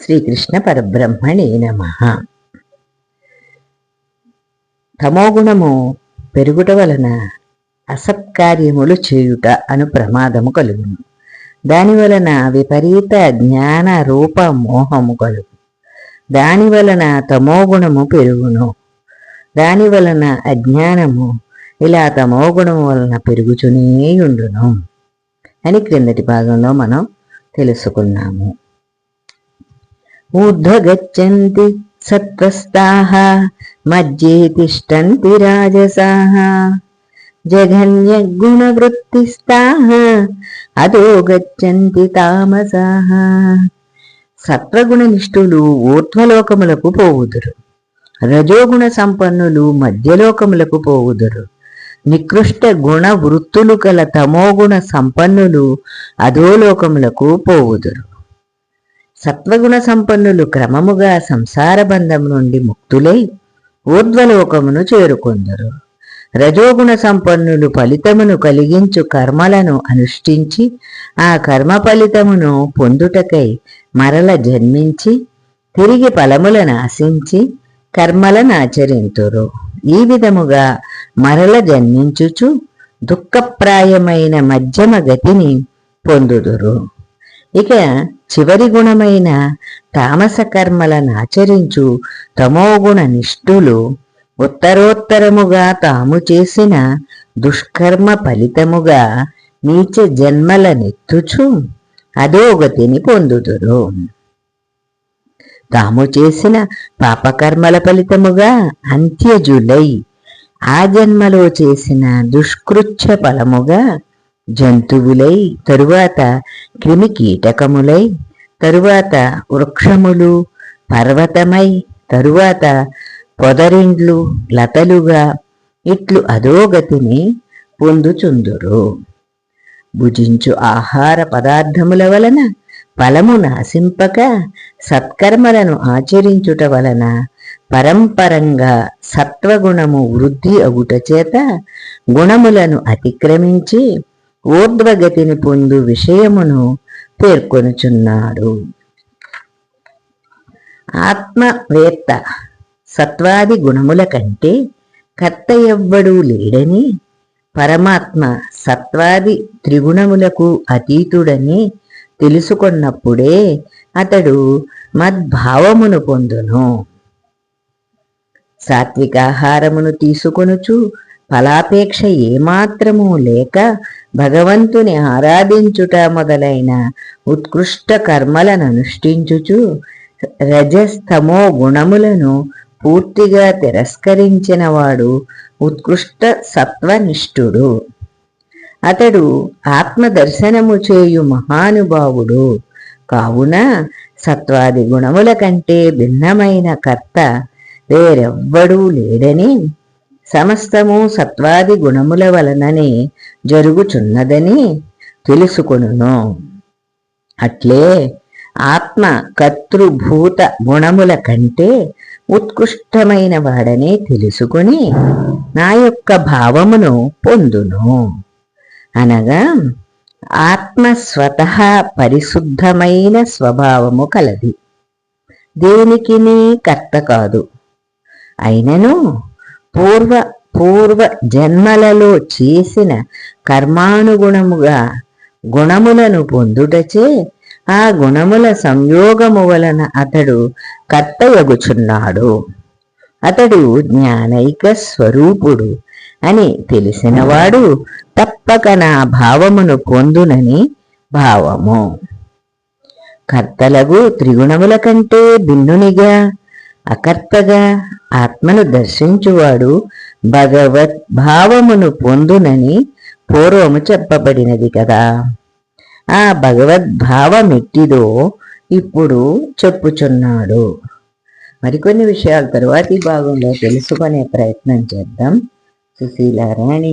శ్రీకృష్ణ పరబ్రహ్మణే నమ. తమోగుణము పెరుగుట వలన అసత్కార్యములు చేయుట అను ప్రమాదము కలుగును. దాని వలన విపరీత జ్ఞాన రూప మోహము కలుగు. దాని వలన తమోగుణము పెరుగును. దాని వలన అజ్ఞానము ఇలా తమోగుణము వలన పెరుగుచునే ఉండును అని క్రిందటి భాగంలో మనం తెలుసుకున్నాము. ఊర్ధ్వగచ్చంతి సత్వస్తాః మధ్యే తిష్టంతి రాజసాః జఘన్యగుణవృత్తిస్తాః అదో గచ్చంతి తామసాః సత్వగుణ నిష్ఠులు ఊర్ధ్వలోకములకు పోవుదురు. రజోగుణ సంపన్నులు మధ్యలోకములకు పోవుదురు. నికృష్ట గుణ వృత్తులు కల తమోగుణ సంపన్నులు అధోలోకములకు పోవుదురు. సత్వగుణ సంపన్నులు క్రమముగా సంసార బంధం నుండి ముక్తులై ఊర్ధ్వలోకమును చేరుకొందరు. రజోగుణ సంపన్నులు ఫలితమును కలిగించు కర్మలను అనుష్ఠించి ఆ కర్మ ఫలితమును పొందుటకై మరల జన్మించి తిరిగి ఫలములను ఆశించి కర్మలను ఆచరింతురు. ఈ విధముగా మరల జన్మించుచు దుఃఖప్రాయమైన మధ్యమ గతిని పొందుదురు. ఇక చివరి గుణమైన తామస కర్మలను ఆచరించు తమోగుణ నిష్ఠులు. ఉత్తరోత్తరముగా తాము చేసిన దుష్కర్మ ఫలితముగా నీచ జన్మలనెత్తుచు అధోగతిని పొందుదురు. తాము చేసిన పాపకర్మల ఫలితముగా అంత్యజులై ఆ జన్మలో చేసిన దుష్కృత్య ఫలముగా జంతువులై తరువాత క్రిమి కీటకములై తరువాత వృక్షములు పర్వతమై తరువాత పొదరిండ్లు లతలుగా ఇట్లు అధోగతిని పొందుచుందురు. భుజించు ఆహార పదార్థముల వలన ఫలము నాశింపక సత్కర్మలను ఆచరించుట వలన పరంపరంగా సత్వగుణము వృద్ధి అగుట చేత గుణములను అతిక్రమించి ఊర్ధ్వగతిని పొందు విషయమును పేర్కొనుచున్నాడు. ఆత్మవేత్త సత్వాది గుణముల కంటే కర్త ఎవ్వడూ లేడని పరమాత్మ సత్వాది త్రిగుణములకు అతీతుడని తెలుసుకున్నప్పుడే అతడు మద్భావమును పొందును. సాత్వికాహారమును తీసుకొనుచు ఫలాపేక్ష ఏమాత్రము లేక భగవంతుని ఆరాధించుట మొదలైన ఉత్కృష్ట కర్మలను అనుష్ఠించుచు రజస్తమో గుణములను పూర్తిగా తిరస్కరించిన వాడు ఉత్కృష్ట సత్వనిష్ఠుడు. అతడు ఆత్మ దర్శనము చేయు మహానుభావుడు. కావున సత్వాది గుణముల కంటే భిన్నమైన కర్త వేరెవ్వడూ లేడని సమస్తము సత్వాది గుణముల వలననే జరుగుచున్నదని తెలుసుకొనును. అట్లే ఆత్మ కర్తృభూత గుణముల కంటే ఉత్కృష్టమైన వాడనే తెలుసుకొని నా యొక్క భావమును పొందును. అనగా ఆత్మ స్వతహ పరిశుద్ధమైన స్వభావము కలది. దేనికి కర్త కాదు. అయినను పూర్వ పూర్వ జన్మలలో చేసిన కర్మానుగుణముగా గుణములను పొందుటచే ఆ గుణముల సంయోగము వలన అతడు కర్తయగుచున్నాడు అతడు జ్ఞానైక స్వరూపుడు అని తెలిసినవాడు తప్పక నా భావమును పొందునని భావము. కర్తలగు త్రిగుణముల కంటే భిన్నునిగా అకర్తగా ఆత్మను దర్శించువాడు భగవత్ భావమును పొందునని పూర్వము చెప్పబడినది కదా. ఆ భగవద్భావమెట్టిదో ఇప్పుడు చెప్పుచున్నాడు. మరికొన్ని విషయాలు తరువాతి భాగంలో తెలుసుకునే ప్రయత్నం చేద్దాం. సుశీలారాణి.